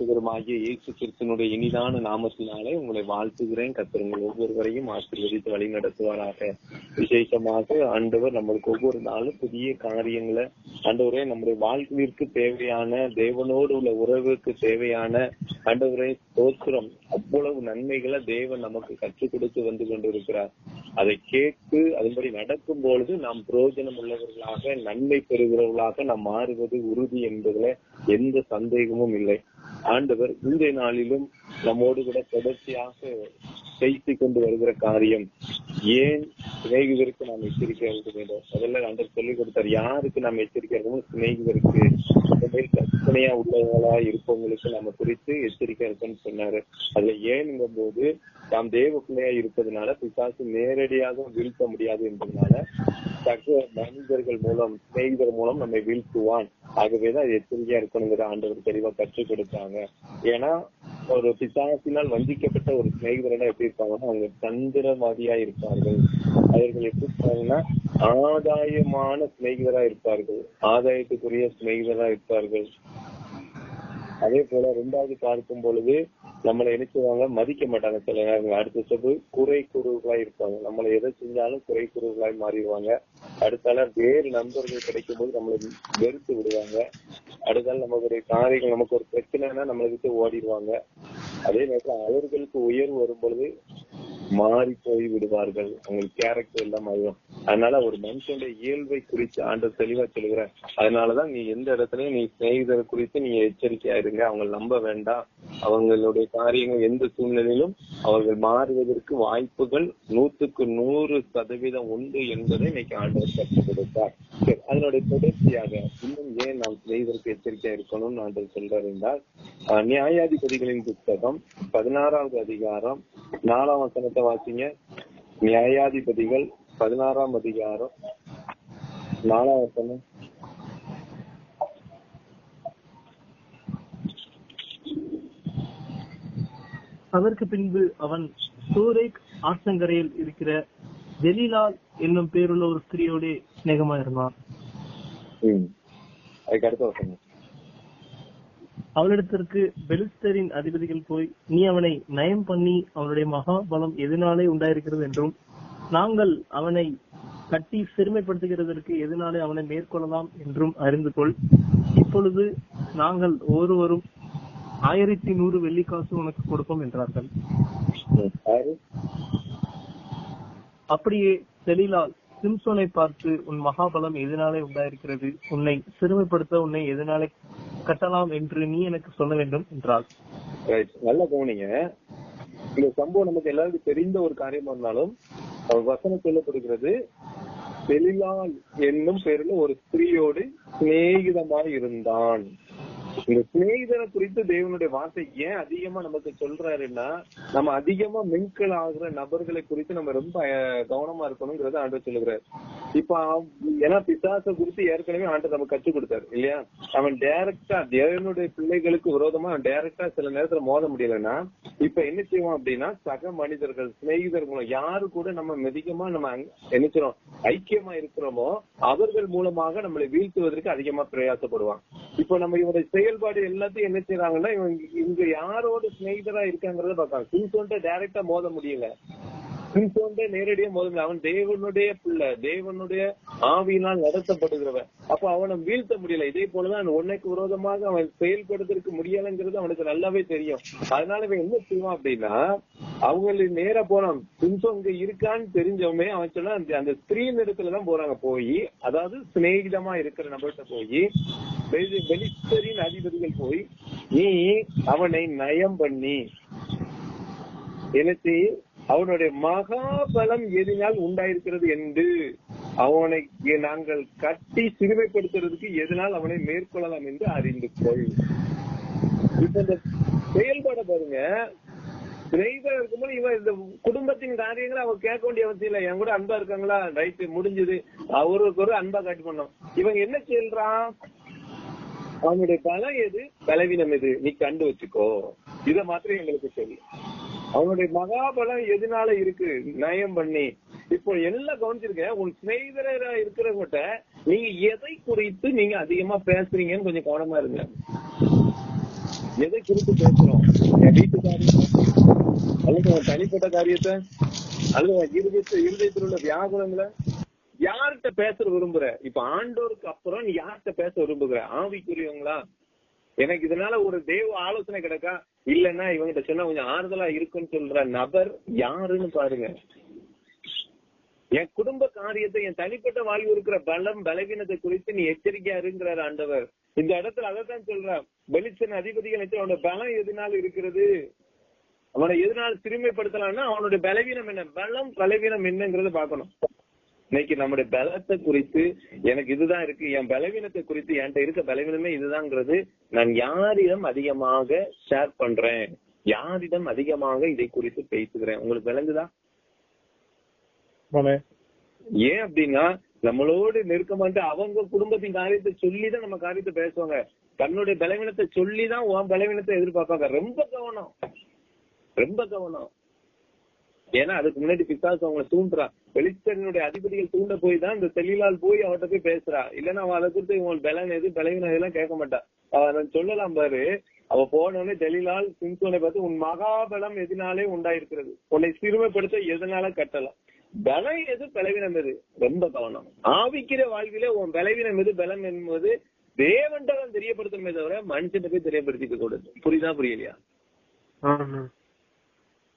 ரட்சகருமாகிய இயேசு கிறிஸ்தனுடைய இனிதான நாமத்தினாலே உங்களை வாழ்த்துகிறேன். கத்திரங்கள் ஒவ்வொருவரையும் ஆசீர்வதித்து வழி நடத்துவாராக. விசேஷமாக ஆண்டவர் நம்மளுக்கு ஒவ்வொரு நாளும் புதிய காரியங்களை ஆண்டவரே நம்முடைய வாழ்க்கையிற்கு தேவையான தேவனோடு உள்ள உறவுக்கு தேவையான ஆண்டவரே தோற்றம் அவ்வளவு நன்மைகளை தேவன் நமக்கு கற்றுக் கொடுத்து வந்து கொண்டிருக்கிறார். அதை கேட்டு அதன்படி நடக்கும் பொழுது நாம் பிரயோஜனம் உள்ளவர்களாக நன்மை பெறுகிறவர்களாக நாம் மாறுவது உறுதி என்பதுல எந்த சந்தேகமும் இல்லை. ஆண்டவர் இந்த நாளிலும் நம்மோடு கூட தொடர்ச்சியாக செய்து கொண்டு வருகிற காரியம். ஏன் சிநேகிதருக்கு நாம் எச்சரிக்கை இருக்க வேண்டும்? முதல்ல ஆண்டவர் சொல்லிக் கொடுத்தார். யாருக்கு நாம் எச்சரிக்கை இருக்கணும் சிநேகிதருக்கு. மேல் கற்பனையா உள்ளவங்களா இருப்பவங்களுக்கு நம்ம குறித்து எச்சரிக்கை இருக்குன்னு சொன்னாரு. அதுல ஏன்ங்கும் போது நாம் தேவ பிள்ளையா இருப்பதனால பிசாசு நேரடியாக வீழ்த்த முடியாது என்பதனால சக மனிதர்கள் மூலம் சிநேகிதர் மூலம் நம்மை வீழ்த்துவான். ஆகவேதான் எச்சரிக்கையா இருக்கணுங்கிற ஆண்டவர் தெளிவா கற்றுக் கொடுத்தாங்க. ஏன்னா ஒரு பிசாசினால் வஞ்சிக்கப்பட்ட ஒரு சிநேகிதரிடம் எப்படி இருப்பாங்கன்னா அவங்க தந்திரவாதியா இருப்பார்கள். அவர்கள் எப்படி இருப்பாங்கன்னா ஆதாயமான சிநேகிதரா இருப்பார்கள். ஆதாயத்துக்குரிய சிநேகிதரா இருப்பார்கள். அதே போல ரெண்டாவது பார்க்கும் பொழுது நம்மளை நினைச்சுவாங்க மதிக்க மாட்டாங்க சில நேரங்கள் அடுத்த ஸ்டெப் குறை குருவர்களா இருப்பாங்க. நம்மளை எதை செஞ்சாலும் குறை குருவர்களாய் மாறிடுவாங்க. அடுத்தால வேறு நண்பர்கள் கிடைக்கும் போது நம்மளை வெறுத்து விடுவாங்க. அடுத்தால நமக்கு காரியங்கள் நமக்கு ஒரு பிரச்சனைனா நம்மளை விட்டு ஓடிடுவாங்க. அதே நேரத்துல அவர்களுக்கு உயர்வு வரும் பொழுது மாறி போய் விடுவார்கள் அவங்களுக்கு கேரக்டர் எல்லாம் மாறிடும் அதனால ஒரு மனுஷனுடைய இயல்பை குறித்து ஆண்டவர் தெளிவா சொல்லுகிறேன் அதனாலதான் நீ எந்த இடத்துலயும் நீ சிநேகிதரை குறித்து நீங்க எச்சரிக்கையா இருங்க அவங்க நம்ப வேண்டாம். அவங்களுடைய காரியங்கள் எந்த சூழ்நிலையிலும் அவர்கள் மாறுவதற்கு வாய்ப்புகள் நூத்துக்கு நூறு சதவீதம் உண்டு என்பதை இன்னைக்கு ஆண்டவர் கற்றுக் கொடுத்தார். அதனுடைய தொடர்ச்சியாக இன்னும் ஏன் நாம் சிநேகிதருக்கு எச்சரிக்கையா இருக்கணும்னு ஆண்டவர் சொல்றார் என்றால் நியாயாதிபதிகளின் புத்தகம் பதினாறாவது அதிகாரம் நாலாம் வசனத்தை வாசிங்க நியாயாதிபதிகள் பதினாறாம் அதிகாரம் நாலாம் வசனம் அதற்கு பின்பு அவன் சூரேக் ஆற்றங்கரையில் இருக்கிற ஜெலிலால் என்னும் பேருள்ள ஒரு ஸ்திரீயோடு சிநேகமா இருந்தான். அதுக்கு அடுத்த வசனம். அவளிடத்திற்கு பெலிஸ்தரின் அதிபதிகள் போய் நீ அவனை நயம் பண்ணி அவனுடைய மகாபலம் எதனாலே உண்டாயிருக்கிறது என்றும் நாங்கள் அவனை கட்டி சிறுமைப்படுத்துகிறதற்கு எதனாலே அவனை மேற்கொள்ளலாம் என்றும் அறிந்து கொள். இப்பொழுது நாங்கள் ஒருவரும் ஆயிரத்தி நூறு வெள்ளிக்காசு உனக்கு கொடுப்போம் என்றார்கள். அப்படியே செலிலால் சிம்சோனை பார்த்து உன் மகாபலம் எதனாலே உண்டாயிருக்கிறது? உன்னை சிறுமைப்படுத்த உன்னை எதனாலே கட்டலாம் என்று நீ எனக்கு சொல்ல வேண்டும் என்றாள். ரைட் நல்லா கவனிங்க. இந்த சம்பவம் நமக்கு எல்லாருக்கும் தெரிந்த ஒரு காரியமா இருந்தாலும் வசனம் சொல்லப்படுகிறது. தெளிலால் என்னும் பெயரில் ஒரு ஸ்திரீயோடு சிநேகிதமாய் இருந்தான். இந்த சிநேகிதனை குறித்து தேவனுடைய வார்த்தை ஏன் அதிகமா நமக்கு சொல்றாருன்னா நம்ம அதிகமா மின்கள் ஆகுற நபர்களை குறித்து நம்ம ரொம்ப கவனமா இருக்கணுங்கிறத ஆண்டவர் சொல்லுகிறார். இப்ப ஏன்னா பிசாச குறித்து ஏற்கனவே ஆண்டவர் நம்ம கற்றுக் கொடுத்தாரு இல்லையா? அவன் டைரக்டா தேவனுடைய பிள்ளைகளுக்கு விரோதமா அவன் டைரக்டா சில நேரத்துல மோத முடியலன்னா இப்ப என்ன செய்வோம் அப்படின்னா சக மனிதர்கள் சிநேகிதர் மூலம் யாரு கூட நம்ம மிதிகமா நம்ம அங்க- என்ன ஐக்கியமா இருக்கிறோமோ அவர்கள் மூலமாக நம்மளை வீழ்த்துவதற்கு அதிகமா பிரயாசப்படுவான். இப்ப நம்ம இவருடைய செயல்பாடு எல்லாத்தையும் என்ன செய்யறாங்கன்னா இவங்க இங்க யாரோட சிநேகிதரா இருக்காங்கறத பாக்காங்க சிம்சோன்ட்ட டைரக்டா மோத முடியல. கிறிஸ்தவன்டே நேரடியா மோத அவன் தேவனுடைய பிள்ளை. தேவனுடைய ஆவியினால் நடத்தப்படுகிறவன். அப்ப அவனை வீழ்த்த முடியல. இதே போலதான் உன்னைக்கு விரோதமாக அவன் செயல்படுறதுக்கு முடியலைங்கிறது அவனுக்கு நல்லாவே தெரியும். அதனால இவன் என்ன செய்வான் அப்படின்னா அவங்களுக்கு நேர போனான் சிம்சோன் இங்க இருக்கான்னு தெரிஞ்சவமே அவன் சொன்னா அந்த- அந்த ஸ்திரீ இடத்துல போறாங்க. போய் அதாவது சிநேகிதமா இருக்கிற நபர்கிட்ட போய் வெளித்தரின் அதிபதிகள் போய் நீ அவனை நயம் பண்ணி எனக்கு அவனுடைய மகாபலம் எதினால் உண்டாயிருக்கிறது என்று அவனை நாங்கள் கட்டி சிறுமைப்படுத்துறதுக்கு எதனால் அவனை மேற்கொள்ளலாம் என்று அறிந்து கொள். இப்ப இந்த செயல்பாட பாருங்க. டிரைவர் இருக்கும்போது இவன் இந்த குடும்பத்தின் காரியங்களை அவன் கேட்க வேண்டிய அவசியம் இல்லை. என் கூட அன்பா இருக்காங்களா? ரைட்டு முடிஞ்சது. அவருக்கு ஒரு அன்பா காட்டி பண்ணோம் இவன் என்ன சொல்றான் அவனுடைய பலம் எது? பலவீனம் எது? நீ கண்டு வச்சுக்கோ. இத மாத்திரம் எங்களுக்கு சொல்லு அவனுடைய மகாபலம் எதனால இருக்கு? நயம் பண்ணி. இப்போ எல்லாம் கவனிச்சிருக்கேன். உன் சிநேகிதரா இருக்கிறவங்கிட்ட நீங்க எதை குறித்து நீங்க அதிகமா பேசுறீங்கன்னு கொஞ்சம் கவனமா இருங்க. எதை குறித்து பேசுறோம்? என் வீட்டு காரியத்தை அல்லது உன் தனிப்பட்ட காரியத்தை? அல்லது உன் இருதயத்து இருதயத்தில் உள்ள வியாகுலங்களை? யார்கிட்ட பேச விரும்புற? இப்ப ஆண்டோருக்கு அப்புறம் நீ யார்கிட்ட பேச விரும்புகிற? ஆவிக்குரியவங்களா? எனக்கு இதனால ஒரு தெய்வ ஆலோசனை கிடைக்கா? இல்லன்னா இவங்கிட்ட சொன்னா கொஞ்சம் ஆறுதலா இருக்குன்னு சொல்ற நபர் யாருன்னு பாருங்க. என் குடும்ப காரியத்தை என் தனிப்பட்ட வாழ்வு இருக்கிற பலம் பலவீனத்தை குறித்து நீ எச்சரிக்கையா இருங்கிறார் ஆண்டவர். இந்த இடத்துல அதைத்தான் சொல்ற வெளிச்சன் அதிபதிகள் அவனோட பலம் எதனால இருக்கிறது? அவனை எதனால சிறுமைப்படுத்தலாம்னா அவனுடைய பலவீனம் என்ன? பலம் பலவீனம் என்னங்கறத பாக்கணும் இன்னைக்கு நம்முடைய பலத்தை குறித்து எனக்கு இதுதான் இருக்கு. என் பலவீனத்தை குறித்து என்கிட்ட இருக்க பலவீனமே இதுதாங்கிறது நான் யாரிடம் அதிகமாக ஷேர் பண்றேன்? யாரிடம் அதிகமாக இதை குறித்து பேசுகிறேன்? உங்களுக்கு விளங்குதா? ஏன் அப்படின்னா நம்மளோடு நெருக்கமாட்டு அவங்க குடும்பத்தின் காரியத்தை சொல்லிதான் நம்ம காரியத்தை பேசுவாங்க. தன்னுடைய பலவீனத்தை சொல்லிதான் உன் பலவீனத்தை எதிர்பார்ப்பாங்க. ரொம்ப கவனம். ரொம்ப கவனம். ஏன்னா அதுக்கு முன்னாடி பிசாசு அவங்களை தூண்டுறா. வெளிச்சனுடைய அதிபதிகள் தூண்ட போய் தான் இந்த தெளிலால் போய் அவட்ட போய் பேசுறா. இல்லன்னா அவன் அதை குறித்து இவன் பலன் எது பலவீனம் இதெல்லாம் கேட்க மாட்டா. அவன் சொல்லலாம் பாரு. அவ போனோடனே தெளிலால் சிம்சோனை பார்த்து உன் மகாபலம் எதினாலே உண்டாயிருக்கிறது. உன்னை சிறுமைப்படுத்த எதனால கட்டலாம்? பலம் எது பலவீனம் எது? ரொம்ப கவனம். ஆவிக்கிற வாழ்விலே உன் பலவீனம் எது பலம் என்பது தேவன்தான் தெரியப்படுத்தணுமே தவிர மனுஷன் போய் தெரியப்படுத்திக்க கூடாது. புரியுதா புரியலையா?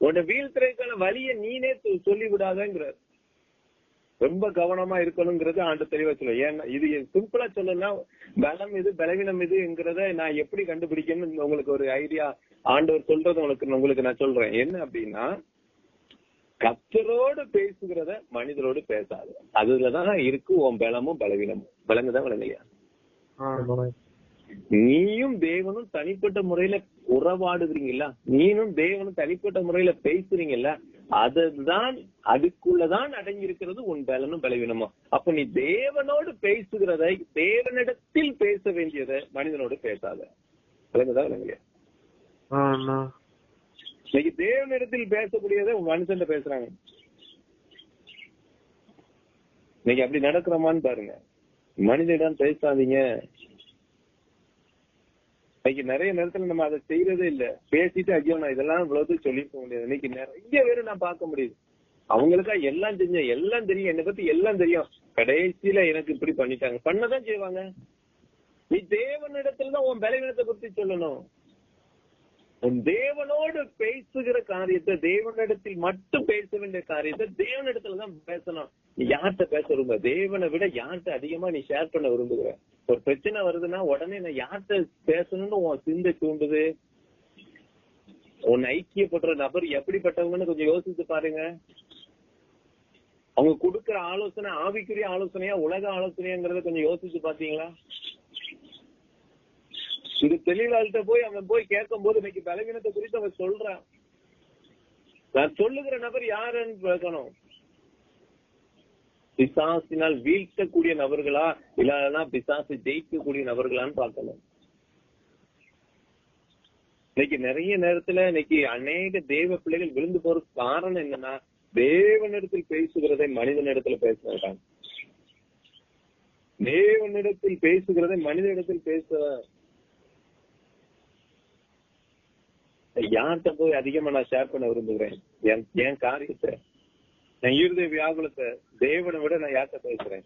உன்னை வீழ்த்துறதுக்கான வழியை நீனே சொல்லி விடாதங்கிறார் ரொம்ப கவனமா இருக்கணுங்கிறது ஆண்டு தெளிவா சொல்ல. ஏன்னா இது சிம்பிளா சொல்லணும்னா பலம் இது பலவீனம் இதுங்கிறத நான் எப்படி கண்டுபிடிக்கணும்னு உங்களுக்கு ஒரு ஐடியா ஆண்டவர் சொல்றது உங்களுக்கு உங்களுக்கு நான் சொல்றேன். என்ன அப்படின்னா கத்தரோடு பேசுகிறத மனிதரோடு பேசாது. அதுலதான் இருக்கு உன் பலமும் பலவீனமும். பலங்குதான் விளங்கலையா? நீயும் தேவனும் தனிப்பட்ட முறையில உறவாடுகிறீங்கல்ல நீனும் தேவனும் தனிப்பட்ட முறையில பேசுறீங்கல்ல? அதுதான் அதுக்குள்ளதான் அடங்கியிருக்கிறது உன் பலனும் பலவீனமும். அப்ப நீ தேவனோடு பேசுகிறதை தேவனிடத்தில் பேச வேண்டியதை மனிதனோடு பேசாத. விளங்குதா? விளங்கலையா இன்னைக்கு தேவனிடத்தில் பேசக்கூடியதை மனுஷன் பேசுறாங்க. இன்னைக்கு அப்படி நடக்கிறோமான்னு பாருங்க. மனிதனிடம் பேசாதீங்க. இன்னைக்கு நிறைய நேரத்துல நம்ம அதை செய்யறதே இல்ல. பேசிட்டு ஐயோ நான் இதெல்லாம் இவ்வளவு சொல்லிருக்க முடியாது. இன்னைக்கு நிறைய பேரு நான் பார்க்க முடியுது. அவங்களுக்கா எல்லாம் தெரிஞ்ச எல்லாம் தெரியும். என்னை பத்தி எல்லாம் தெரியும். கடைசியில எனக்கு இப்படி பண்ணிட்டாங்க. பண்ணதான் செய்வாங்க. நீ தேவனிடத்துல தான் உன் பலவீனத்தை குறித்து சொல்லணும். உன் தேவனோடு பேசுகிற காரியத்தை தேவனிடத்தில் மட்டும் பேச வேண்டிய காரியத்தை தேவனிடத்துல தான் பேசணும். நீ யார்கிட்ட பேச விரும்ப தேவனை விட யார்கிட்ட அதிகமா நீ ஷேர் பண்ண விரும்புகிற? ஒரு பிரச்சனை வருதுன்னா உடனே நான் யார்கிட்ட பேசணும்னு உன் சிந்தை தூண்டுது? உன் ஐக்கியப்படுற நபர் எப்படிப்பட்டவங்கன்னு கொஞ்சம் யோசிச்சு பாருங்க. அவங்க கொடுக்கிற ஆலோசனை ஆவிக்குரிய ஆலோசனையா உலக ஆலோசனையாங்கிறத கொஞ்சம் யோசிச்சு பாத்தீங்களா இது தெளிவாள்கிட்ட போய் அவன் போய் கேட்கும் போது இன்னைக்கு பலவீனத்தை குறித்து அவன் சொல்றான். நான் சொல்லுகிற நபர் யாருன்னு கேட்கணும். பிசாசினால் வீழ்த்தக்கூடிய நபர்களா? இல்லைன்னா பிசாசு ஜெயிக்கக்கூடிய நபர்களான்னு பார்க்கணும் இன்னைக்கு நிறைய நேரத்துல இன்னைக்கு அநேக தெய்வ பிள்ளைகள் விழுந்து போறதுக்கு காரணம் என்னன்னா தேவனிடத்தில் பேசுகிறதை மனிதனிடத்துல பேசுறாங்க தேவனிடத்தில் பேசுகிறதை மனிதனிடத்தில் பேச யார்கிட்ட போய் அதிகமா நான் ஷேர் பண்ண விரும்புகிறேன்? என் என் காரியத்தை. என் இருதய வியாகுலத்தை தேவனை விட நான் யார்கிட்ட பேசுறேன்?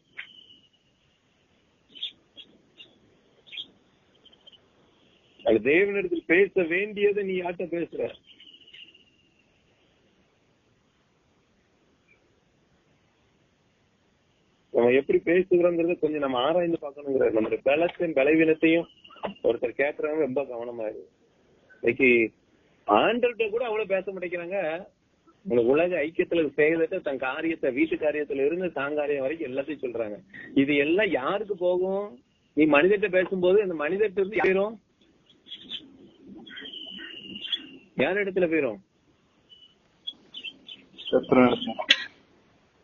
அது தேவனிடத்தில் பேச வேண்டியதை நீ யார்கிட்ட பேசுற? நம்ம எப்படி பேசுகிறோங்கிறத கொஞ்சம் நம்ம ஆராய்ந்து பார்க்கணுங்கிற நம்மளுடைய பலத்தையும் பலவீனத்தையும் ஒருத்தர் கேட்கறவங்க ரொம்ப கவனமா இருக்கு. இன்னைக்கு ஆண்டர்கிட்ட கூட அவ்வளவு பேச மாட்டேங்கிறாங்க. உங்க உலக ஐக்கியத்துல செய்துட்டு தன் காரியத்தை வீட்டு காரியத்துல இருந்து தாங்காரியம் வரைக்கும் எல்லாத்தையும் சொல்றாங்க. இது எல்லாம் யாருக்கு போகும்? நீ மனிதர்கிட்ட பேசும்போது அந்த மனிதர்கிட்ட இருந்து போயிரும் யார் இடத்துல போயிரும்?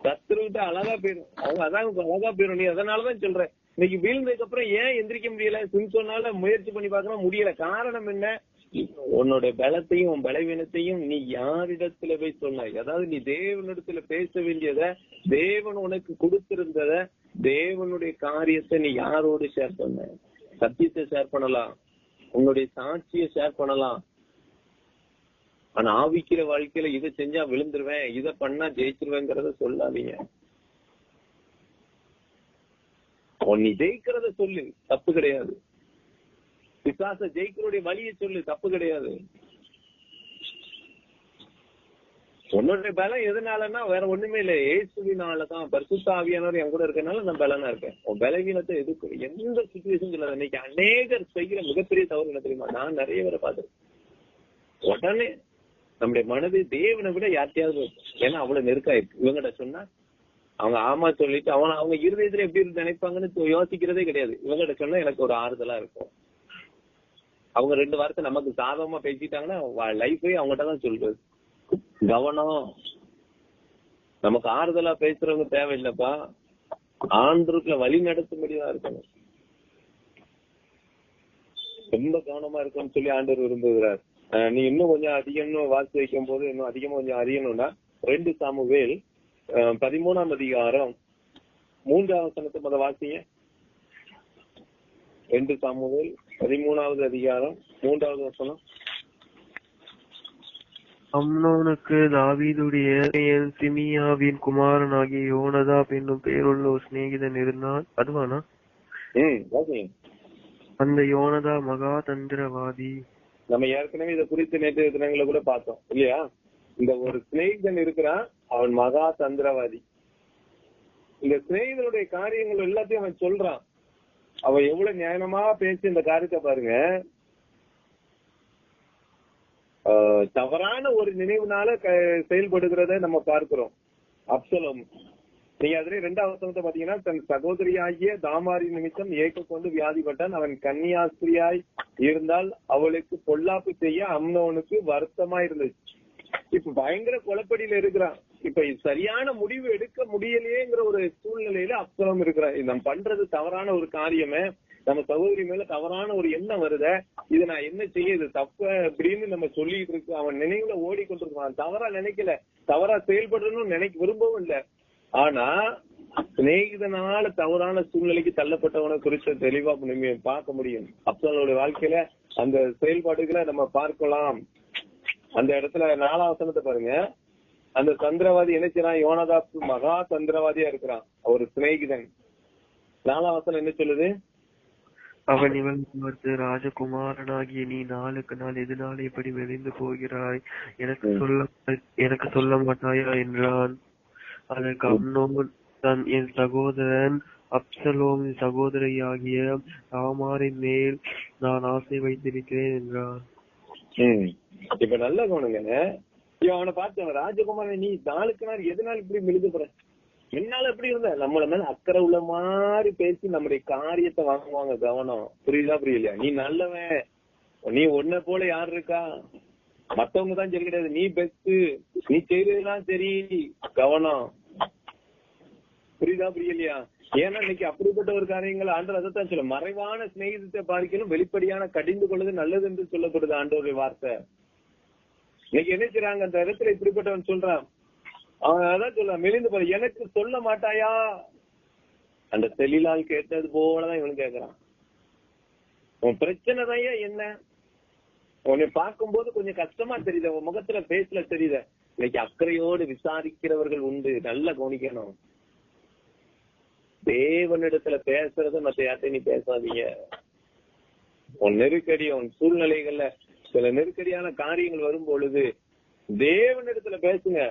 சத்துருவிட்ட அழகா போயிரும். அவங்க அதான் அழகா போயிரும். நீ அதனாலதான் சொல்றேன் இன்னைக்கு வீழ்ந்ததுக்கு அப்புறம் ஏன் எந்திரிக்க முடியல? சிம்சோனால முயற்சி பண்ணி பாக்கணும் முடியல. காரணம் என்ன? உன்னோட பலத்தையும் உன் பலவீனத்தையும் நீ யாரிடத்துல போய் சொன்னாய்? அதாவது நீ தேவனிடத்துல பேச வேண்டியத தேவன் உனக்கு கொடுத்திருந்தத தேவனுடைய காரியத்தை நீ யாரோடு ஷேர் பண்ண? சத்தியத்தை ஷேர் பண்ணலாம். உன்னுடைய சாட்சியை ஷேர் பண்ணலாம். ஆனா ஆவிக்கிற வாழ்க்கையில இதை செஞ்சா விழுந்துருவேன். இதை பண்ணா ஜெயிச்சிருவேங்கிறத சொல்லாதீங்க. நீ ஜெயிக்கிறத சொல்லு. தப்பு கிடையாது. பிசாச ஜெயிக்கிறோடைய வழியை சொல்லு தப்பு கிடையாது. உன்னோட பலம் எதனாலன்னா வேற ஒண்ணுமே இல்ல. ஏசுவினாலதான் பரிசுத்தாவியானவர் என் கூட இருக்கனால நான் பலனா இருக்கேன். உன் பலவீனத்தை எதுக்கு எந்த சுச்சுவேஷன் சொல்லாத இன்னைக்கு அநேகர் செய்கிற மிகப்பெரிய தவறு என்ன தெரியுமா? நான் நிறைய பேரை பார்த்திருக்கேன். உடனே நம்முடைய மனது தேவனை விட யார்ட்டையாவது ஏன்னா அவ்வளவு நெருக்காயிருக்கு. இவங்கிட்ட சொன்னா அவங்க ஆமா சொல்லிட்டு அவன் அவங்க இருதயத்துல எப்படி இருந்து நினைப்பாங்கன்னு யோசிக்கிறதே கிடையாது. இவங்கிட்ட சொன்னா எனக்கு ஒரு ஆறுதலா இருக்கும். அவங்க ரெண்டு வார்த்தை நமக்கு சாதகமா பேசிட்டாங்கன்னா லைஃபே அவங்ககிட்ட தான் சொல்றது. கவனம். நமக்கு ஆறுதலா பேசுறவங்க தேவையில்லைப்பா. ஆண்டுக்குள்ள வழி நடத்தும்படிதான் இருக்கணும். ரொம்ப கவனமா இருக்கணும்னு சொல்லி ஆண்டவர் விரும்புகிறார். நீ இன்னும் கொஞ்சம் அதிகம்னு வாசி வைக்கும் போது இன்னும் அதிகமா கொஞ்சம் அறியணும்னா ரெண்டு சாமுவேல் பதிமூணாம் அதிகாரம் மூன்றாம் வசனத்தை முத வாசிங்க. ரெண்டு சாமுவேல் பதிமூணாவது அதிகாரம் மூன்றாவது வசனம். அம்னோனுக்கு தாவீதுடைய சிமியாவின் குமாரனாகிய யோனதா என்னும் பெயருள்ள ஒரு சிநேகிதன் இருந்தான். அதுவானா? அந்த யோனதா மகா தந்திரவாதி. நம்ம ஏற்கனவே இதை குறித்து நேற்று தினங்களை கூட பார்த்தோம் இல்லையா? இந்த ஒரு சிநேகிதன் இருக்கிறான் அவன் மகா தந்திரவாதி. இந்த சிநேகிதனுடைய காரியங்கள் எல்லாத்தையும் அவன் சொல்றான். அவன் எவ்வளவு நியாயமா பேசி இந்த காரியத்தை பாருங்க. ஆஹ் தவறான ஒரு நினைவுனால க- செயல்படுகிறத நம்ம பார்க்கிறோம். அப்சலம். நீங்க அதுல ரெண்டாவது வசனத்தை பாத்தீங்கன்னா தன் சகோதரியாகிய தாமாரி நிமித்தம் ஏக்க கொண்டு வியாதிப்பட்டான். அவன் கன்னியாஸ்திரியாய் இருந்தால் அவளுக்கு பொல்லாப்பு செய்ய அம்னவனுக்கு வருத்தமா இருந்துச்சு இப்ப பயங்கர குழப்படியில இருக்கிறான். இப்ப சரியான முடிவு எடுக்க முடியலையேங்கிற ஒரு சூழ்நிலையில அப்சலம் இருக்கிறேன் நம்ம பண்றது தவறான ஒரு காரியமே. நம்ம சகோதரி மேல தவறான ஒரு எண்ணம் வருத. இது நான் என்ன செய்ய இது தப்ப அப்படின்னு நம்ம சொல்லிட்டு இருக்கு. அவன் நினைவுல ஓடிக்கொண்டிருக்கான். தவறா நினைக்கல. தவறா செயல்படணும்னு நினைக்க விரும்பவும் இல்ல. ஆனா சிநேகிதனால தவறான சூழ்நிலைக்கு தள்ளப்பட்டவனை குறித்த தெளிவா நம்ம பார்க்க முடியும். அப்சலோட வாழ்க்கையில அந்த செயல்பாடுகளை நம்ம பார்க்கலாம். அந்த இடத்துல நாலாவசனத்தை பாருங்க. அந்த தந்திரவாதி என்ன செய்யறான்? யோனதாஸ் மகா தந்திரவாதியா இருக்கிறான். ஒரு சிநேகிதன். நாலாம் வசனம் என்ன சொல்லுது? அவன் இவன் பார்த்து ராஜகுமாரனாகிய நீ நாளுக்கு நாள் எதனால இப்படி மெலிந்து போகிறாய்? எனக்கு. சொல்ல எனக்கு சொல்ல மாட்டாயா என்றான். அதற்கு அம்னோன் தன் என் சகோதரன் அப்சலோமின் சகோதரியாகிய தாமாரின் மேல் நான் ஆசை வைத்திருக்கிறேன் என்றான். இப்ப நல்ல கவனிங்க. அவனை பார்த்து ராஜகுமார நீ நாளுக்கு நாள் எதனால இப்படி மெழுது என்னால எப்படி இருந்த? நம்மள மேல அக்கறை உள்ள மாதிரி பேசி நம்முடைய காரியத்தை வாங்குவாங்க கவனம். புரியுதா புரியலையா? நீ நல்லவன். நீ உன்ன போல யார் இருக்கா? மத்தவங்க தான் சரி கிடையாது. நீ பெஸ்ட் நீ செய்யறதுலாம் சரி. கவனம். புரியுதா புரியலையா? ஏன்னா இன்னைக்கு அப்படிப்பட்ட ஒரு காரியங்கள் ஆண்டவர் அதைத்தான் சொல்ல மறைவான சிநேகிதத்தை பார்க்கணும் வெளிப்படையான கடிந்து கொள்வது நல்லது என்று சொல்லப்படுது ஆண்டவருடைய வார்த்தை. இன்னைக்கு என்ன செய்றாங்க அந்த இடத்துல இப்படிப்பட்டவன் சொல்றான். அவன் அதான் சொல்றான் மெலிந்து போற எனக்கு சொல்ல மாட்டாயா? அந்த தெளிலால் கேட்டது போலதான் இவனு கேக்குறான். உன் பிரச்சனை தான் என்ன? உன்னை பார்க்கும்போது கொஞ்சம் கஷ்டமா தெரியுத உன் முகத்துல பேசல தெரியுத. இன்னைக்கு அக்கறையோடு விசாரிக்கிறவர்கள் உண்டு நல்லா கவனிக்கணும். தேவனிடத்துல பேசுறத மத்த யார்ட்டையும் நீ பேசாதீங்க. உன் நெருக்கடி உன் சூழ்நிலைகள்ல சில நெருக்கடியான காரியங்கள் வரும் பொழுது தேவனிடத்துல பேசுங்க.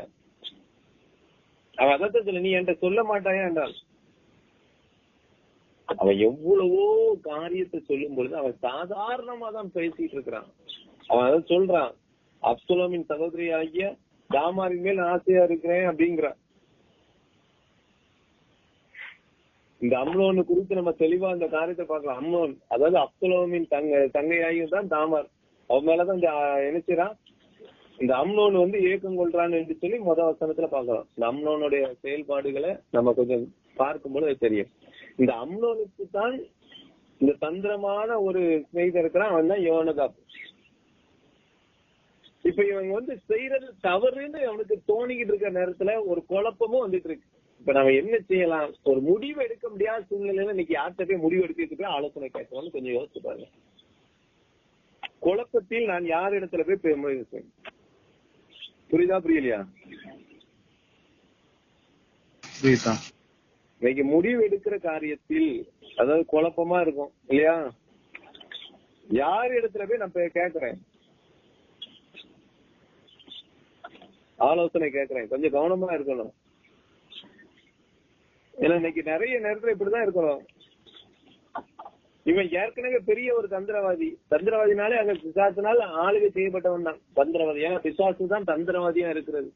அவன் அதான் நீ என்கிட்ட சொல்ல மாட்டாயா? என்றால் அவன் எவ்வளவோ காரியத்தை சொல்லும் பொழுது அவன் சாதாரணமா தான் பேசிட்டு இருக்கிறான். அவன் அதை சொல்றான். அப்சுலமின் சகோதரி ஆகிய தாமாரின் மேல் ஆசையா இருக்கிறேன் அப்படிங்கிறான். இந்த அம்லோனு குறித்து நம்ம தெளிவா அந்த காரியத்தை பார்க்கலாம். அம்லோன் அதாவது அப்சுலோமின் தங்க தங்கையாகியும் தான் தாமார். அவன் மேலதான் இந்த ஆஹ், இந்த அம்னோன் வந்து ஏக்கம் கொள்றான்னு என்று சொல்லி முத வசனத்துல பாக்கலாம் இந்த அம்னோனுடைய செயல்பாடுகளை நம்ம கொஞ்சம் பார்க்கும்போது அது தெரியும். இந்த அம்னோனுக்கு தான் இந்த தந்திரமான ஒரு ஸ்நேகிதர் இருக்கிறான். அவன் தான் யோனதாப். இப்ப இவங்க வந்து செய்யறது தவறுன்னு அவனுக்கு தோணிக்கிட்டு இருக்க நேரத்துல ஒரு குழப்பமும் வந்துட்டு இருக்கு. இப்ப நம்ம என்ன செய்யலாம்? ஒரு முடிவு எடுக்க முடியாத சூழ்நிலையில இன்னைக்கு யார்கிட்ட போய் முடிவு எடுத்துட்டு போய் ஆலோசனை கேட்கணும்னு கொஞ்சம் யோசிச்சு பாருங்க. குழப்பத்தில் நான் யார் இடத்துல போய் பேசுவேன் புரியுதா புரியலையா? புரியுதா. இன்னைக்கு முடிவு எடுக்கிற காரியத்தில் அதாவது குழப்பமா இருக்கும் இல்லையா? யார் இடத்துல போய் நான் கேக்குறேன் ஆலோசனை கேக்குறேன் கொஞ்சம் கவனமா இருக்கணும். ஏன்னா இன்னைக்கு நிறைய நேரத்துல இப்படிதான் இருக்கணும். இவன் ஏற்கனவே பெரிய ஒரு தந்திரவாதி. தந்திரவாதினாலே அங்க பிசாசுனால ஆளுகை செய்யப்பட்டவன் தான். தந்திரவாதி ஏன்னா பிசாசு தான் தந்திரவாதியா இருக்கிறது.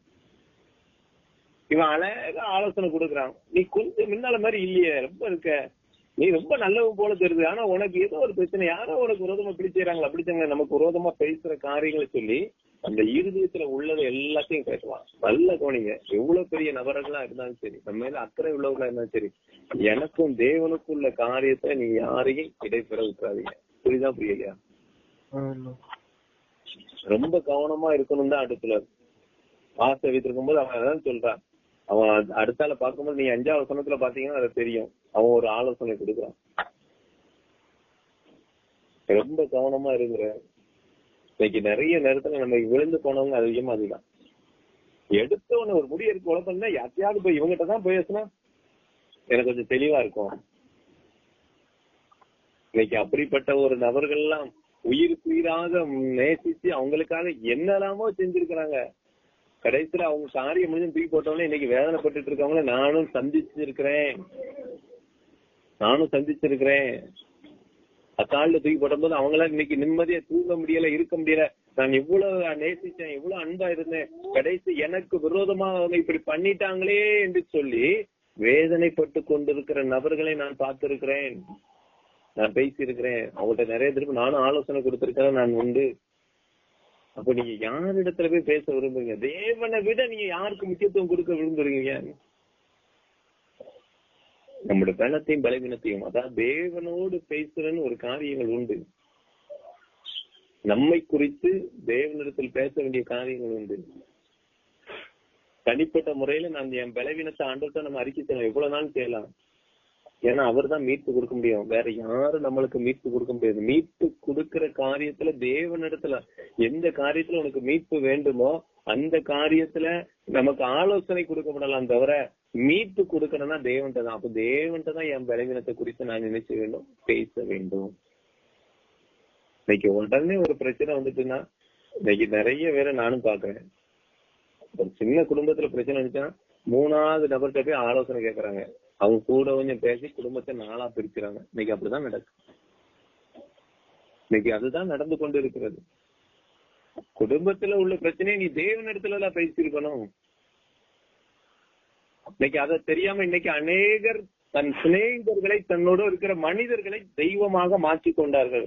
இவன் அழகா ஆலோசனை கொடுக்குறான். நீ கொஞ்சம் முன்னால மாதிரி இல்லையே ரொம்ப இருக்க. நீ ரொம்ப நல்லவன் போல தெரியுது. ஆனா உனக்கு ஏதோ ஒரு பிரச்சனை. யாரோ உனக்கு விரோதமா பிடிச்சாங்களா பிடிச்சாங்க நமக்கு விரோதமா பேசுற காரியங்களை சொல்லி அந்த இருதயத்துல உள்ளதை எல்லாத்தையும் கேட்கலாம் நல்ல கவனிங்க. எவ்வளவு பெரிய நபர்களா இருந்தாலும் சரி நம்ம மேல அக்கறை உள்ளவங்களா இருந்தாலும் சரி எனக்கும் தேவனுக்கும் உள்ள காரியத்தை நீ யாரையும் இடைப்பெற விட்டுறாதீங்க புரியுதா புரியலையா. ரொம்ப கவனமா இருக்கணும் தான் அடுத்துல ஆசை வைத்திருக்கும் போது அவன் அதான் சொல்றான். அவன் அடு- அடுத்தால பார்க்கும்போது நீ அஞ்சாவது வசனத்துல பாத்தீங்கன்னா அது தெரியும். அவன் ஒரு ஆலோசனை கொடுக்குறான். ரொம்ப கவனமா இருக்கிற இன்னைக்கு நிறைய நேரத்துல நம்ம விழுந்து போனவங்க அதிகமா அதுதான். எடுத்த உடனே ஒரு முடிய எடுக்க குழப்பம்னா யாத்தையாவது போய் இவங்கிட்ட தான் பேசுனா? எனக்கு கொஞ்சம் தெளிவா இருக்கும். இன்னைக்கு அப்படிப்பட்ட ஒரு நபர்கள்லாம் உயிருக்கு உயிராக நேசிச்சு அவங்களுக்காக என்னெல்லாமோ செஞ்சிருக்கிறாங்க. கடைசியில அவங்க காரியம் முடிஞ்சு தூக்கி போட்டவங்களே இன்னைக்கு வேதனைப்பட்டுட்டு இருக்கவங்கள நானும் சந்திச்சிருக்கிறேன். நானும் சந்திச்சிருக்கிறேன். அக்கால தூக்கி போடும்போது அவங்களால இன்னைக்கு நிம்மதியா தூங்க முடியல இருக்க முடியல. நான் இவ்வளவு நேசிச்சேன் இவ்வளவு அன்பா இருந்தேன். கடைசி எனக்கு விரோதமா அவங்க இப்படி பண்ணிட்டாங்களே என்று சொல்லி வேதனைப்பட்டு கொண்டிருக்கிற நபர்களை நான் பார்த்திருக்கிறேன். நான் பேசியிருக்கிறேன். அவங்கள்ட்ட நிறைய திருப்பி நானும் ஆலோசனை கொடுத்திருக்கிறேன் நான் உண்டு. அப்ப நீங்க யாரிடத்துல போய் பேச விரும்புறீங்க? தேவனை விட நீங்க யாருக்கு முக்கியத்துவம் கொடுக்க விரும்புறீங்க? நம்முடைய பலத்தையும் பலவீனத்தையும் அதாவது தேவனோடு பேசுறன்னு ஒரு காரியங்கள் உண்டு. நம்மை குறித்து தேவனிடத்தில் பேச வேண்டிய காரியங்கள் உண்டு. தனிப்பட்ட முறையில நான் என் பலவீனத்தை ஆண்டவர்கிட்ட நம்ம அறிக்கை செய்யலாம். எவ்வளவு நாள் செய்யலாம்? ஏன்னா அவர் தான் மீட்பு கொடுக்க முடியும். வேற யாரும் நம்மளுக்கு மீட்பு கொடுக்க முடியாது. மீட்பு கொடுக்கிற காரியத்துல தேவனிடத்துல எந்த காரியத்துல உனக்கு மீட்பு வேண்டுமோ அந்த காரியத்துல நமக்கு ஆலோசனை கொடுக்கப்படலாம் தவிர மீட்பு கொடுக்கணும்னா தேவன்கிட்ட தான். அப்ப தேவன்கிட்ட தான் என் பலவீனத்தை குறித்து நான் நினைச்ச வேண்டும் பேச வேண்டும். இன்னைக்கு உடனே ஒரு பிரச்சனை வந்துட்டுன்னா இன்னைக்கு நிறைய பேரை நானும் பாக்குறேன் ஒரு சின்ன குடும்பத்துல பிரச்சனை வந்துச்சுன்னா மூணாவது நபர்கிட்ட போய் ஆலோசனை கேக்குறாங்க. அவங்க கூட கொஞ்சம் பேசி குடும்பத்தை நாளா பிரிக்கிறாங்க. இன்னைக்கு அப்படிதான் நடக்கு. இன்னைக்கு அதுதான் நடந்து கொண்டு இருக்கிறது. குடும்பத்துல உள்ள பிரச்சனையை நீ தேவனிடத்துல எல்லாம் பேசியிருக்கணும் இன்னைக்கு அதை தெரியாம இன்னைக்கு அநேகர் தன் சிநேகிதர்களை தன்னோடு இருக்கிற மனிதர்களை தெய்வமாக மாற்றி கொண்டார்கள்.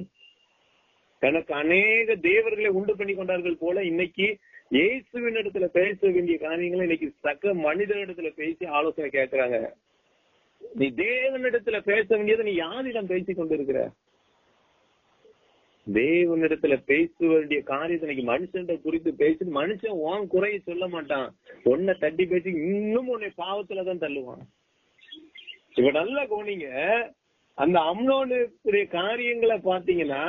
தனக்கு அநேக தேவர்களை உண்டு பண்ணி கொண்டார்கள் போல இன்னைக்கு இயேசுவின் இடத்துல பேச வேண்டிய காரியங்களை இன்னைக்கு சக மனிதனிடத்துல பேசி ஆலோசனை கேட்கறாங்க. நீ தேவனிடத்துல பேச வேண்டியதை நீ யாரிடம் பேசிக் கொண்டிருக்கிற? தேவனிடத்துல பேச வேண்டிய காரியத்தை இன்னைக்கு மனுஷன் குறித்து பேசி மனுஷன் உன் குறைய சொல்ல மாட்டான். உன்னை தட்டி பேசி இன்னும் உன்னை பாவத்துலதான் தள்ளுவான். இப்ப நல்லா கோனிங்க அந்த அம்னோனுடைய காரியங்களை பாத்தீங்கன்னா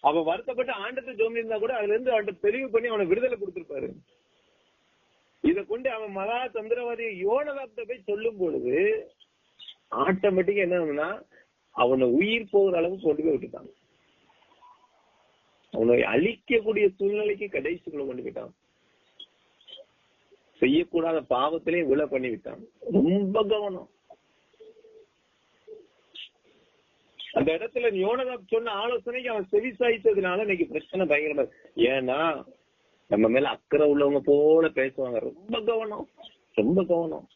அவ வருத்தப்பட்டு ஆண்டத்தை ஜோமியிருந்தா கூட அதுல இருந்து அவன்கிட்ட தெளிவு பண்ணி அவனை விடுதலை கொடுத்திருப்பாரு. இத கொண்டு அவன் மகா சந்திரவாதி யோனதாப்த போய் சொல்லும் பொழுது ஆட்டோமேட்டிக்கா என்ன ஆகுதுன்னா அவனை உயிர் போகிற அளவுக்கு கொண்டு போய் விட்டுட்டான். அவனை அழிக்கக்கூடிய சூழ்நிலைக்கு கடைசிக்குள்ள கொண்டு விட்டான் செய்யக்கூடாத பாவத்திலே விழ பண்ணி விட்டான் ரொம்ப கவனம். அந்த இடத்துல யோனதா சொன்ன ஆலோசனைக்கு அவன் செவி சாய்த்ததுனால இன்னைக்கு பிரச்சனை பயங்கரமா ஏன்னா நம்ம மேல அக்கறை உள்ளவங்க போல பேசுவாங்க. ரொம்ப கவனம். ரொம்ப கவனம்.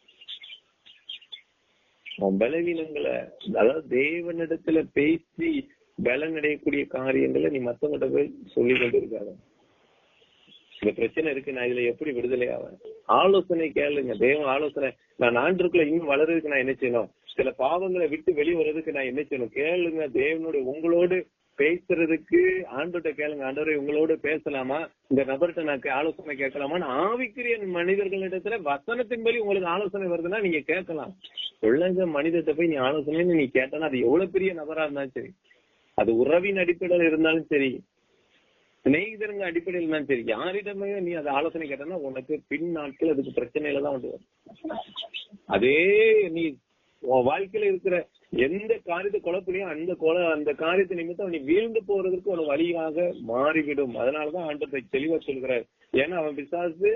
பலவீனங்களை அதாவது தேவனிடத்துல பேசி பலன் அடையக்கூடிய காரியங்களை நீ மத்தவங்கிட்ட போய் சொல்லி கொண்டு இருக்காங்க இந்த பிரச்சனை இருக்கு நான் இதுல எப்படி விடுதலை ஆவேன்? ஆலோசனை கேளுங்க. தேவன் ஆலோசனை நான் ஆண்டுக்குள்ள இன்னும் வளர்றதுக்கு நான் என்ன செய்யணும்? சில பாவங்களை விட்டு வெளியே வர்றதுக்கு நான் என்ன செய்யணும்? கேளுங்க தேவனுடைய உங்களோடு பேசுறதுக்கு ஆண்டோட்ட கேளுங்க. ஆண்டவரை உங்களோடு பேசலாமா? இந்த நபர்கிட்ட நான் கே- ஆலோசனை கேட்கலாமான்னு ஆவிக்குரிய மனிதர்களிடத்துல வசனத்தின்படி உங்களுக்கு ஆலோசனை வருதுன்னா நீங்க கேட்கலாம். உள்ளங்க மனிதத்தை போய் நீ ஆலோசனைன்னு நீ கேட்டனா அது எவ்வளவு பெரிய நபரா இருந்தாலும் சரி. அது உறவின் அடிப்படையில் இருந்தாலும் சரி சிநேகிதருங்க அடிப்படையில் தான் சரி யாரிடமே நீ அதை ஆலோசனை கேட்டனா உனக்கு பின் நாட்கள் அதுக்கு பிரச்சனையில தான் வந்து வரும். அதே நீ உன் வாழ்க்கையில இருக்கிற எந்த காரியத்தை குழப்பிலையும் அந்த கொலை அந்த காரியத்தை நிமித்தம் நீ வீழ்ந்து போறதுக்கு ஒரு வழியாக மாறிவிடும். அதனாலதான் ஆண்டத்தை தெளிவா சொல்கிறார். ஏன்னா அவன் பிசாசு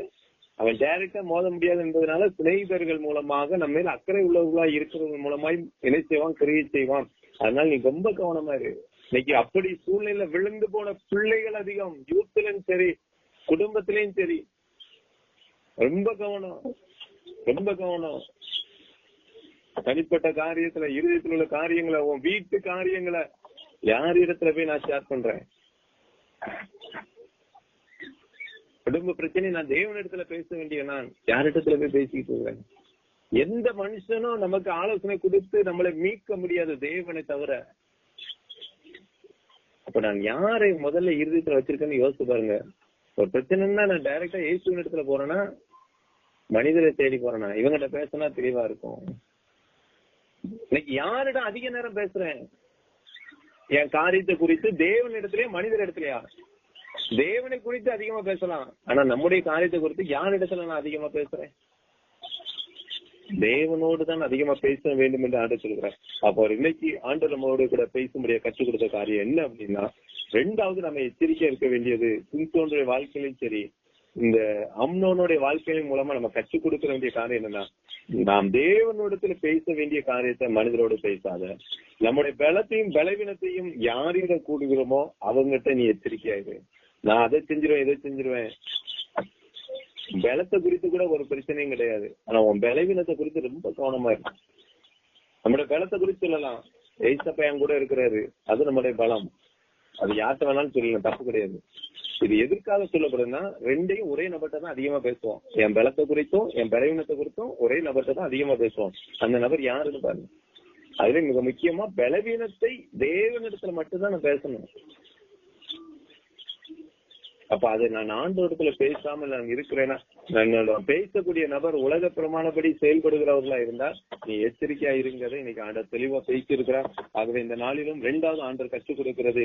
அவன் டைரக்டா மோத முடியாது என்பதனால சிநேகிதர்கள் மூலமாக நம்ம மேல அக்கறை உள்ளவர்களா இருக்கிறவங்க மூலமாய் இணை செய்வான் கிரியை செய்வான். அதனால நீ ரொம்ப கவனமா இரு. இன்னைக்கு அப்படி சூழ்நிலை விழுந்து போன பிள்ளைகள் அதிகம். யூத்லயும் சரி குடும்பத்திலயும் சரி. ரொம்ப கவனம். ரொம்ப கவனம். தனிப்பட்ட காரியத்துல இருதயத்தில் உள்ள காரியங்களை உன் வீட்டு காரியங்களை யார் இடத்துல போய் நான் ஷேர் பண்றேன்? குடும்ப பிரச்சனை நான் தேவனிடத்துல பேச வேண்டிய நான் யாரிடத்துல போய் பேசிக்கிட்டு இருக்கிறேன்? எந்த மனுஷனும் நமக்கு ஆலோசனை கொடுத்து நம்மளை மீட்க முடியாது தேவனை தவிர. அப்ப நான் யாரை முதல்ல இறுதியத்துல வச்சிருக்கேன்னு யோசிச்சு பாருங்க. ஒரு பிரச்சனைன்னா நான் டைரக்டா இயேசுவின் இடத்துல போறேன்னா மனிதரை தேடி போறேனா? இவங்கிட்ட பேசினா தெளிவா இருக்கும். இன்னைக்கு யாரிடம் அதிக நேரம் பேசுறேன்? என் காரியத்தை குறித்து தேவன் இடத்துலயே மனிதர் இடத்துலயா? தேவனை குறித்து அதிகமா பேசலாம். ஆனா நம்முடைய காரியத்தை குறித்து யார் இடத்துல நான் அதிகமா பேசுறேன்? தேவனோடு தான் அதிகமா பேச வேண்டும் என்று ஆண்டு சொல்கிறார். அப்போ இன்னைக்கு ஆண்டு நம்மளோட கூட பேசும்படிய கற்றுக் கொடுத்த காரியம் என்ன அப்படின்னா ரெண்டாவது நம்ம எச்சரிக்கையா இருக்க வேண்டியது சிம்சோனுடைய வாழ்க்கையிலும் சரி இந்த அம்னோனுடைய வாழ்க்கையின் மூலமா நம்ம கற்றுக் கொடுக்க வேண்டிய காரியம் என்னன்னா நாம் தேவனோடத்துல பேச வேண்டிய காரியத்தை மனிதரோடு பேசாத நம்முடைய பலத்தையும் பலவீனத்தையும் யாரிடம் கூடுகிறோமோ அவங்ககிட்ட நீ எச்சரிக்கையாயிரு நான் அதை செஞ்சிருவேன் இதை செஞ்சிருவேன் பலத்தை குறித்து கூட ஒரு பிரச்சனையும் கிடையாது. ஆனா உன் பலவீனத்தை குறித்து ரொம்ப கவனமா இருக்கும் நம்மளோட பலத்தை குறித்து சொல்லலாம். ஏசப்பா என் கூட இருக்கிறாரு. அது நம்முடைய பலம். அது யார்கிட்ட வேணாலும் சொல்லலாம். தப்பு கிடையாது. இது எதற்காக சொல்லப்படுதுன்னா ரெண்டையும் ஒரே நபர்கிட்ட தான் அதிகமா பேசுவோம். என் பலத்தை குறித்தும் என் பலவீனத்தை குறித்தும் ஒரே நபர்கிட்ட தான் அதிகமா பேசுவோம். அந்த நபர் யாருன்னு பாருங்க அதுல மிக முக்கியமா பலவீனத்தை தேவனிடத்துல மட்டும்தான் நான் பேசணும். அப்ப அதை நான் ஆண்டோடத்துல பேசாம நான் இருக்கிறேன்னா என்னோட பேசக்கூடிய நபர் உலக பிரமாணப்படி செயல்படுகிறவர்களா இருந்தா நீ எச்சரிக்கையா இருங்கிறத இன்னைக்கு ஆண்டர் தெளிவா பேசியிருக்கிறார். ஆகவே இந்த நாளிலும் ரெண்டாவது ஆண்டர் கற்றுக் கொடுக்கிறது.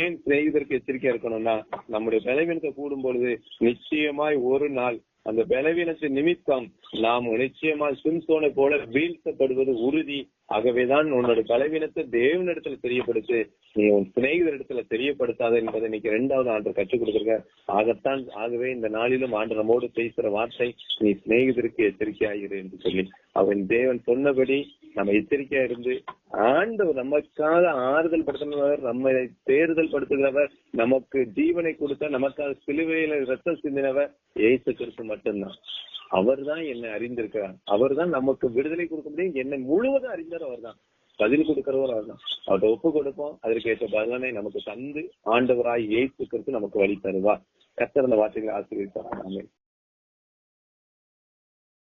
ஏன் செய்வதற்கு எச்சரிக்கையா இருக்கணும்னா நம்முடைய பலவீனத்தை கூடும் பொழுது நிச்சயமாய் ஒரு நாள் அந்த பலவீனத்தின் நிமித்தம் நாம் நிச்சயமாய் சிம்சோனை போல வீழ்த்தப்படுவது உறுதி. ஆகவேதான் உன்னோட பலவீனத்தை தேவனிடத்துல தெரியப்படுத்து நீ உன் சிநேகிதரிடத்துல தெரியப்படுத்தாத என்பதை இன்னைக்கு ரெண்டாவது ஆண்டு கற்றுக் கொடுத்துருக்க. ஆகத்தான் ஆகவே இந்த நாளிலும் ஆண்டு நம்மோடு பேசுற வார்த்தை நீ சிநேகிதருக்கு எச்சரிக்கையாயிரு என்று சொல்லி அவன் தேவன் சொன்னபடி நம்ம எச்சரிக்கையா இருந்து ஆண்டவர் நமக்காக ஆறுதல் படுத்துகிறவர் நம்மை தேர்தல் படுத்துகிறவர் நமக்கு ஜீவனை கொடுத்த நமக்காக சிலுவையில ரத்தம் சிந்தினவர் ஏசு கிறிஸ்து மட்டும்தான். அவர்தான் என்னை அறிந்திருக்கிறார். அவர்தான் நமக்கு விடுதலை கொடுக்க முடியும். என்னை முழுவதும் அறிந்தவர் அவர்தான். பதில் கொடுக்கிறவர் அவர்தான். அவர்கிட்ட ஒப்பு கொடுப்போம். அதற்கு ஏற்ற பலனை நமக்கு தந்து ஆண்டவராய் ஏற்றுக்கிறது நமக்கு வழி தருவார். கத்தர் அந்த வார்த்தைகளை ஆசிரியர் ஆமென்.